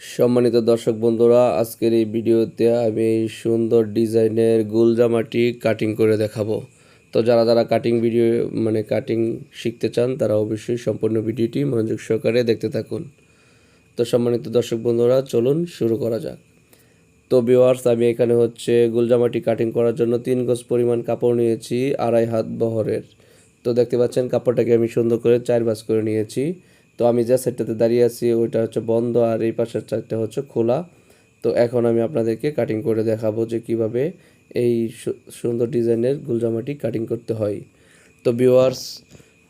সম্মানিত দর্শক বন্ধুরা, আজকের এই ভিডিওতে আমি সুন্দর ডিজাইনের গোল জামাটি কাটিং করে দেখাবো। তো যারা যারা কাটিং ভিডিও মানে কাটিং শিখতে চান, তারা অবশ্যই সম্পূর্ণ ভিডিওটি মনোযোগ সহকারে দেখতে থাকুন। তো সম্মানিত দর্শক বন্ধুরা, চলুন শুরু করা যাক। তো ভিওয়ার্স আমি এখানে হচ্ছে গোলজামাটি কাটিং করার জন্য তিন গজ পরিমাণ কাপড় নিয়েছি, আড়াই হাত বহরের। তো দেখতে পাচ্ছেন, কাপড়টাকে আমি সুন্দর করে চার বাস করে নিয়েছি। তো আমি যে সাইডটাতে দাঁড়িয়ে আছি, ওইটা হচ্ছে বন্ধ আর এই পাশের সাইডটা হচ্ছে খোলা। তো এখন আমি আপনাদেরকে কাটিং করে দেখাবো যে কীভাবে এই সুন্দর ডিজাইনের গুলজামাটি কাটিং করতে হয়। তো ভিওয়ার্স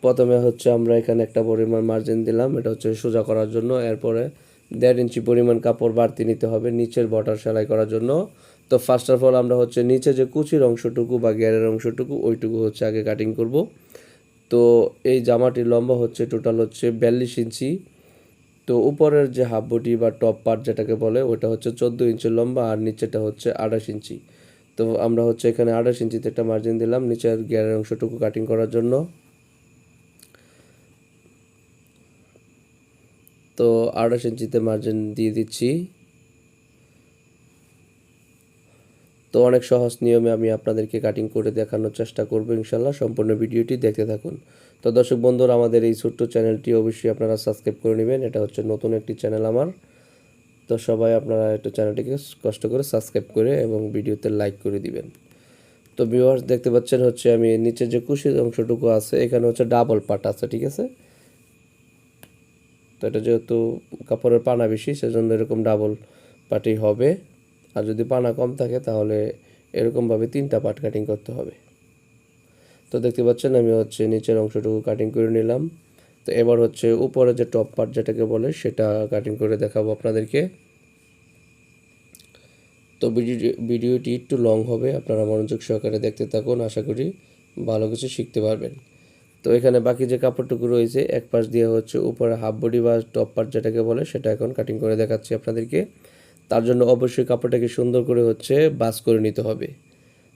প্রথমে হচ্ছে আমরা এখানে একটা পরিমাণ মার্জিন দিলাম, এটা হচ্ছে সোজা করার জন্য। এরপরে দেড় ইঞ্চি পরিমাণ কাপড় বাড়তি নিতে হবে নিচের বর্ডার সেলাই করার জন্য। তো ফার্স্ট অফ অল আমরা হচ্ছে নিচে যে কুচির অংশটুকু বা গিয়ারের অংশটুকু, ওইটুকু হচ্ছে আগে কাটিং করব। তো এই জামাটির লম্বা হচ্ছে টোটাল হচ্ছে বিয়াল্লিশ ইঞ্চি। তো উপরের যে হাফ বডি বা টপ পার্ট যেটাকে বলে, ওটা হচ্ছে চোদ্দ ইঞ্চি লম্বা আর নিচেটা হচ্ছে আঠাশ ইঞ্চি। তো আমরা হচ্ছে এখানে আঠাশ ইঞ্চিতে একটা মার্জিন দিলাম নিচের গিয়ারের অংশটুকু কাটিং করার জন্য। তো আঠাশ ইঞ্চিতে মার্জিন দিয়ে দিচ্ছি। তো অনেক সহজ নিয়মে আমি আপনাদেরকে কাটিং করে দেখানোর চেষ্টা করব ইনশাল্লাহ। সম্পূর্ণ ভিডিওটি দেখতে থাকুন। তো দর্শক বন্ধুরা, আমাদের এই ছোট্ট চ্যানেলটি অবশ্যই আপনারা সাবস্ক্রাইব করে নেবেন। এটা হচ্ছে নতুন একটি চ্যানেল আমার। তো সবাই আপনারা একটু চ্যানেলটিকে কষ্ট করে সাবস্ক্রাইব করে এবং ভিডিওতে লাইক করে দিবেন। তো ভিউয়ার্স দেখতে পাচ্ছেন হচ্ছে আমি নিচে যে কুশির অংশটুকু আছে, এখানে হচ্ছে ডাবল পাট আছে, ঠিক আছে? তো এটা যেহেতু কাপড়ের পানা বেশি, সেজন্য এরকম ডাবল পাটি হবে। আর যদি পানা কম থাকে, তাহলে এরকমভাবে তিনটা পাট কাটিং করতে হবে। তো দেখতে পাচ্ছেন, আমি হচ্ছে নিচের অংশটুকু কাটিং করে নিলাম। তো এবার হচ্ছে উপরে যে টপ পার্ট যেটাকে বলে, সেটা কাটিং করে দেখাবো আপনাদেরকে। তো ভিডিও, ভিডিওটি একটু লং হবে, আপনারা মনোযোগ সহকারে দেখতে থাকুন, আশা করি ভালো কিছু শিখতে পারবেন। তো এখানে বাকি যে কাপড়টুকু রয়েছে, এক পাশ দিয়ে হচ্ছে উপরে হাফ বডি বা টপ পার্ট যেটাকে বলে, সেটা এখন কাটিং করে দেখাচ্ছি আপনাদেরকে। তার জন্য অবশ্যই কাপড়টাকে সুন্দর করে হচ্ছে বাস করে নিতে হবে।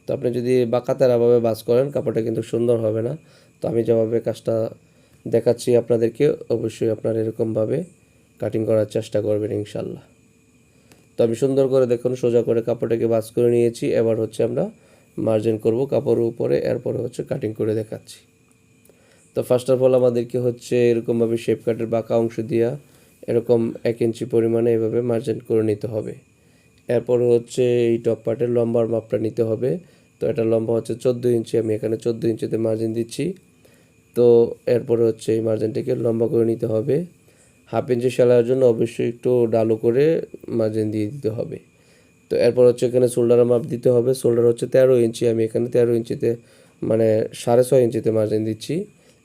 তো আপনি যদি বাঁকাতারাভাবে বাস করেন, কাপড়টা কিন্তু সুন্দর হবে না। তো আমি যেভাবে কাজটা দেখাচ্ছি আপনাদেরকে, অবশ্যই আপনারা এরকমভাবে কাটিং করার চেষ্টা করবেন ইনশাল্লাহ। তো আমি সুন্দর করে দেখুন, সোজা করে কাপড়টাকে বাস করে নিয়েছি। এবার হচ্ছে আমরা মার্জিন করব কাপড়ের উপরে, এরপরে হচ্ছে কাটিং করে দেখাচ্ছি। তো ফার্স্ট অফ অল আমাদেরকে হচ্ছে এরকমভাবে শেপ কাটের বাঁকা অংশ দিয়া এরকম এক ইঞ্চি পরিমাণে এভাবে মার্জিন করে নিতে হবে। এরপর হচ্ছে এই টপ পার্টের লম্বার মাপটা নিতে হবে। তো এটা লম্বা হচ্ছে চোদ্দ ইঞ্চি, আমি এখানে চোদ্দ ইঞ্চিতে মার্জিন দিচ্ছি। তো এরপরে হচ্ছে এই মার্জিনটাকে লম্বা করে নিতে হবে। হাফ ইঞ্চি সেলাইয়ের জন্য অবশ্যই একটু ডালু করে মার্জিন দিয়ে দিতে হবে। তো এরপর হচ্ছে এখানে শোল্ডারের মাপ দিতে হবে। শোল্ডার হচ্ছে তেরো ইঞ্চি, আমি এখানে তেরো ইঞ্চিতে মানে সাড়ে ছয় ইঞ্চিতে মার্জিন দিচ্ছি।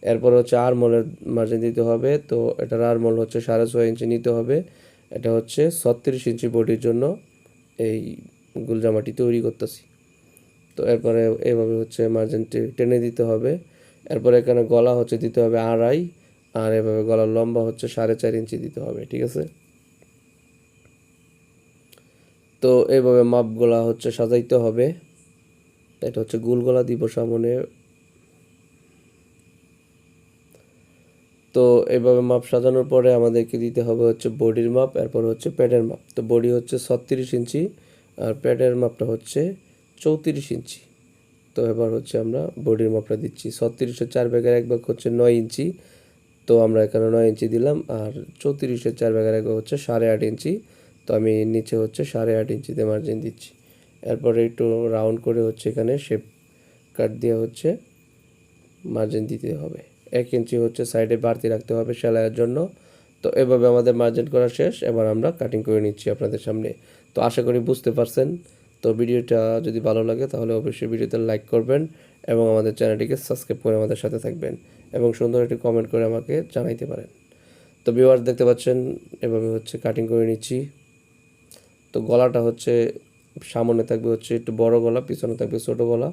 এরপর হচ্ছে আরমলের মার্জিন দিতে হবে, তো এটার আরমল হচ্ছে সাড়ে ছয় ইঞ্চি নিতে হবে। এটা হচ্ছে ছত্রিশ ইঞ্চি বডির জন্য এই গুলজামাটি তৈরি করতেছি। তো এরপরে এভাবে হচ্ছে মার্জিনটি টেনে দিতে হবে। এরপরে এখানে গলা হচ্ছে দিতে হবে আড়াই, আর এভাবে গলার লম্বা হচ্ছে সাড়ে চার ইঞ্চি দিতে হবে, ঠিক আছে? তো এইভাবে মাপগুলা হচ্ছে সাজাইতে হবে। এটা হচ্ছে গোল গলা দিব সামনে তো এইভাবে মাপ সাজানোর পরে আমাদেরকে দিতে হবে হচ্ছে বডির মাপ এরপর হচ্ছে প্যাডের মাপ তো বডি হচ্ছে ছত্রিশ ইঞ্চি আর প্যাডের মাপটা হচ্ছে চৌত্রিশ ইঞ্চি। তো এবার হচ্ছে আমরা বডির মাপটা দিচ্ছি। ছত্রিশের চার ভাগের এক ভাগ হচ্ছে নয় ইঞ্চি। তো আমরা এখানে নয় ইঞ্চি দিলাম আর চৌত্রিশের চার ভাগের এক হচ্ছে সাড়ে আট ইঞ্চি। তো আমি নিচে হচ্ছে সাড়ে আট ইঞ্চিতে মার্জিন দিচ্ছি। এরপরে একটু রাউন্ড করে হচ্ছে এখানে শেপ কাট দিয়ে হচ্ছে মার্জিন দিতে হবে। এক ইঞ্চি হচ্ছে সাইডে বাড়তি রাখতে হবে সেলাইয়ের জন্য। তো এভাবে আমাদের মার্জিন করা শেষ। এবার আমরা কাটিং করে নিচ্ছি আপনাদের সামনে। তো আশা করি বুঝতে পারছেন। তো ভিডিওটা যদি ভালো লাগে তাহলে অবশ্যই ভিডিওতে লাইক করবেন এবং আমাদের চ্যানেলটিকে সাবস্ক্রাইব করে আমাদের সাথে থাকবেন এবং সুন্দর একটি কমেন্ট করে আমাকে জানাইতে পারেন। তো ভিউয়ার্স দেখতে পাচ্ছেন, এভাবে হচ্ছে কাটিং করে নিচ্ছি। তো গলাটা হচ্ছে সামনে থাকবে হচ্ছে একটু বড় গলা, পিছনে থাকবে ছোট গলা।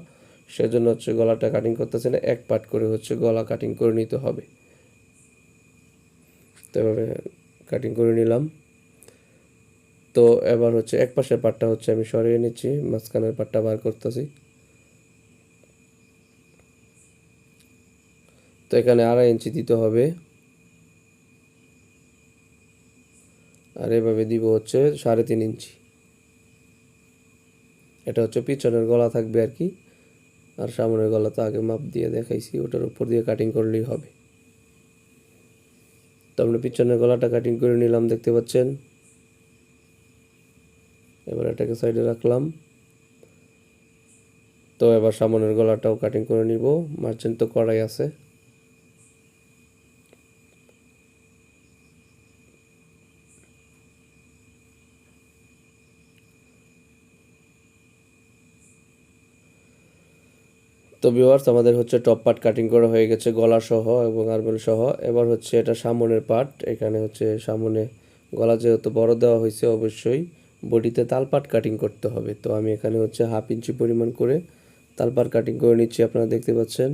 সেজন্য হচ্ছে গলাটা কাটিং করতেছে না, এক পাট করে হচ্ছে গলা কাটিং করে নিতে হবে। তো এভাবে কাটিং করে নিলাম। তো এবার হচ্ছে এক পাশের পাটটা হচ্ছে আমি সরিয়ে নিচ্ছি, মাঝখানের পাটটা বার করতেছি। তো এখানে আড়াই ইঞ্চি দিতে হবে। আর এভাবে দিব হচ্ছে সাড়ে তিন ইঞ্চি। এটা হচ্ছে পিছনের গলা থাকবে আর কি। আর সামনের গলা তো আগে মাপ দিয়ে দেখাইছি, ওটার উপর দিয়ে কাটিং করলেই হবে। তো আমরা পিছনের গলাটা কাটিং করে নিলাম, দেখতে পাচ্ছেন? এবার এটাকে সাইডে রাখলাম। তো এবার সামনের গলাটাও কাটিং করে নিব মার্চেন্ট তো করাই আছে। তো ভিউয়ার্স আমাদের হচ্ছে টপ পার্ট কাটিং করা হয়ে গেছে গলা সহ এবং আরবেল সহ। এবার হচ্ছে এটা সামনের পার্ট এখানে হচ্ছে সামনে গলা যেহেতু বড় দেওয়া হয়েছে, অবশ্যই বডিতে তালপাট কাটিং করতে হবে। তো আমি এখানে হচ্ছে হাফ ইঞ্চি পরিমাণ করে তালপাট কাটিং করে নিচ্ছি, আপনারা দেখতে পাচ্ছেন।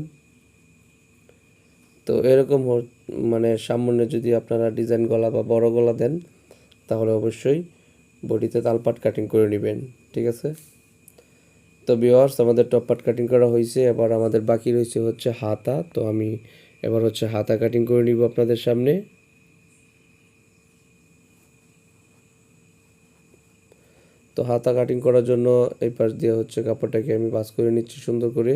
তো এরকম মানে সামনে যদি আপনারা ডিজাইন গলা বা বড় গলা দেন, তাহলে অবশ্যই বডিতে তালপাট কাটিং করে নেবেন, ঠিক আছে? তো ভিউয়ার্স আমাদের টপ পার্ট কাটিং করা হয়েছে। এবার আমাদের বাকি রয়েছে হচ্ছে হাতা। তো আমি এবার হচ্ছে হাতা কাটিং করে নিব আপনাদের সামনে। তো হাতা কাটিং করার জন্য এই পাশ দিয়ে হচ্ছে কাপড়টাকে আমি বাস করে নিচ্ছি সুন্দর করে।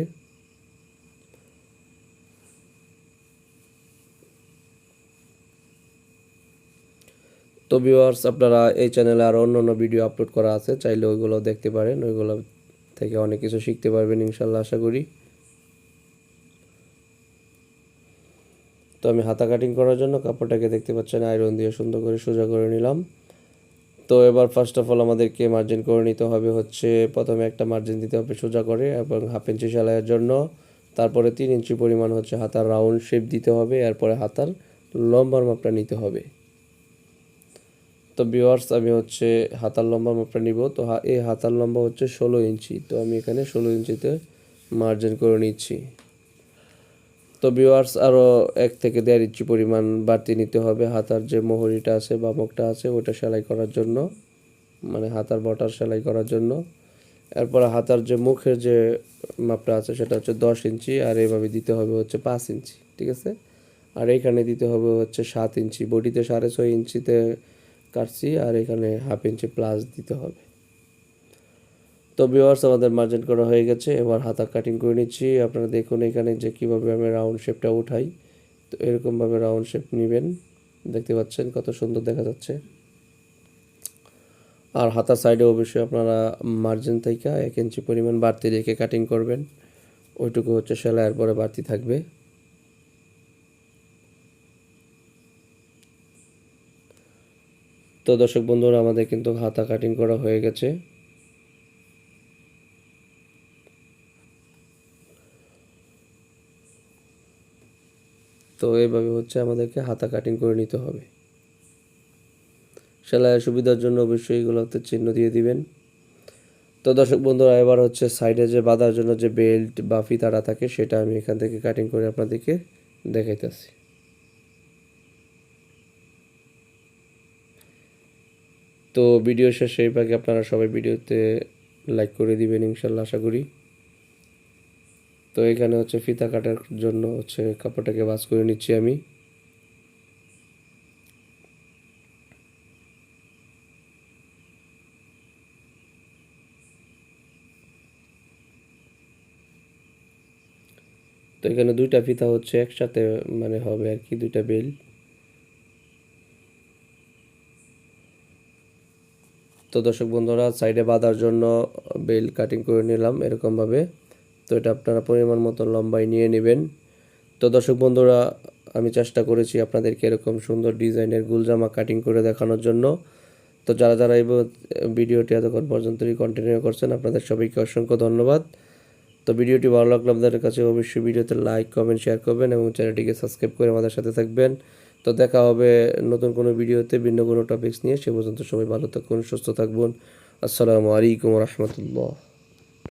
তো ভিউয়ার্স আপনারা এই চ্যানেলে আরও অন্য অন্য ভিডিও আপলোড করা আছে, চাইলে ওইগুলো দেখতে পারেন, ওইগুলো থেকে অনেক কিছু শিখতে পারবেন ইনশাল্লাহ, আশা করি। তো আমি হাতা কাটিং করার জন্য কাপড়টাকে দেখতে পাচ্ছেন আয়রন দিয়ে সুন্দর করে সোজা করে নিলাম। তো এবার ফার্স্ট অফ অল আমাদেরকে মার্জিন করে নিতে হবে হচ্ছে, প্রথমে একটা মার্জিন দিতে হবে সোজা করে এবং হাফ ইঞ্চি সেলাইয়ের জন্য। তারপরে তিন ইঞ্চি পরিমাণ হচ্ছে হাতার রাউন্ড শেপ দিতে হবে, এরপরে হাতার লম্বার মাপটা নিতে হবে। তো ভিউয়ার্স আমি হচ্ছে হাতার লম্বা মাপটা নিব। তো এই হাতার লম্বা হচ্ছে ষোলো ইঞ্চি। তো আমি এখানে ষোলো ইঞ্চিতে মার্জিন করে নিচ্ছি। তো ভিউয়ার্স আরও এক থেকে দেড় ইঞ্চি পরিমাণ বাড়তি নিতে হবে। হাতার যে মোহরিটা আছে বা মুখটা আছে, ওটা সেলাই করার জন্য। মানে হাতার বটার সেলাই করার জন্য। এরপর হাতার যে মুখের যে মাপটা আছে, সেটা হচ্ছে দশ ইঞ্চি। আর এইভাবে দিতে হবে হচ্ছে পাঁচ ইঞ্চি, ঠিক আছে? আর এইখানে দিতে হবে হচ্ছে সাত ইঞ্চি। বডিতে সাড়ে ছয় ইঞ্চিতে কাটছি আর এখানে হাফ ইঞ্চি প্লাস দিতে হবে। তো ভিউয়ার্স আমাদের মার্জিন করা হয়ে গেছে। এবার হাতা কাটিং করে নিচ্ছি। আপনারা দেখুন এখানে যে কীভাবে আমি রাউন্ড শেপটা উঠাই। তো এরকমভাবে রাউন্ড শেপ নেবেন। দেখতে পাচ্ছেন কত সুন্দর দেখা যাচ্ছে। আর হাতার সাইডে অবশ্যই আপনারা মার্জিন থেকে এক ইঞ্চি পরিমাণ বাড়তি রেখে কাটিং করবেন। ওইটুকু হচ্ছে সেলাইয়ের পরে বাড়তি থাকবে। তো দর্শক বন্ধুরা, আমাদের কিন্তু হাতা কাটিং করা হয়ে গেছে। তো এইভাবে হচ্ছে আমাদেরকে হাতা কাটিং করে নিতে হবে। সেলাইয়ের সুবিধার জন্য অবশ্যই এগুলোতে চিহ্ন দিয়ে দিবেন। তো দর্শক বন্ধুরা, এবার হচ্ছে সাইডে যে বাঁধার জন্য যে বেল্ট বা ফিতারা থাকে, সেটা আমি এখান থেকে কাটিং করে আপনাদেরকে দেখাইতেছি। তো ভিডিও শেষে এই বাকি আপনারা সবাই ভিডিওতে লাইক করে দিবেন ইনশাল্লাহ, আশা করি। তো এখানে হচ্ছে ফিতা কাটার জন্য হচ্ছে কাপড়টাকে ভাঁজ করে নিচ্ছি আমি। তো এখানে দুইটা ফিতা হচ্ছে একসাথে মানে হবে আর কি, দুইটা বেল। তো দর্শক বন্ধুরা সাইডে বাঁধার জন্য বেল কাটিং করে নিলাম এরকমভাবে। তো এটা আপনারা পরিমাণ মতো লম্বাই নিয়ে নেবেন। তো দর্শক বন্ধুরা, আমি চেষ্টা করেছি আপনাদেরকে এরকম সুন্দর ডিজাইনের গুলজামা কাটিং করে দেখানোর জন্য। তো যারা যারা এই ভিডিওটি এতক্ষণ পর্যন্তই কন্টিনিউ করছেন, আপনাদের সবাইকে অসংখ্য ধন্যবাদ। তো ভিডিওটি ভালো লাগলে আপনাদের কাছে অবশ্যই ভিডিওতে লাইক কমেন্ট শেয়ার করবেন এবং চ্যানেলটিকে সাবস্ক্রাইব করে আমাদের সাথে থাকবেন। তো দেখা হবে নতুন কোনো ভিডিওতে ভিন্ন কোনো টপিক্স নিয়ে। সে পর্যন্ত সবাই ভালো থাকুন, সুস্থ থাকবেন আসসালামু আলাইকুম রহমতুল্লাহ।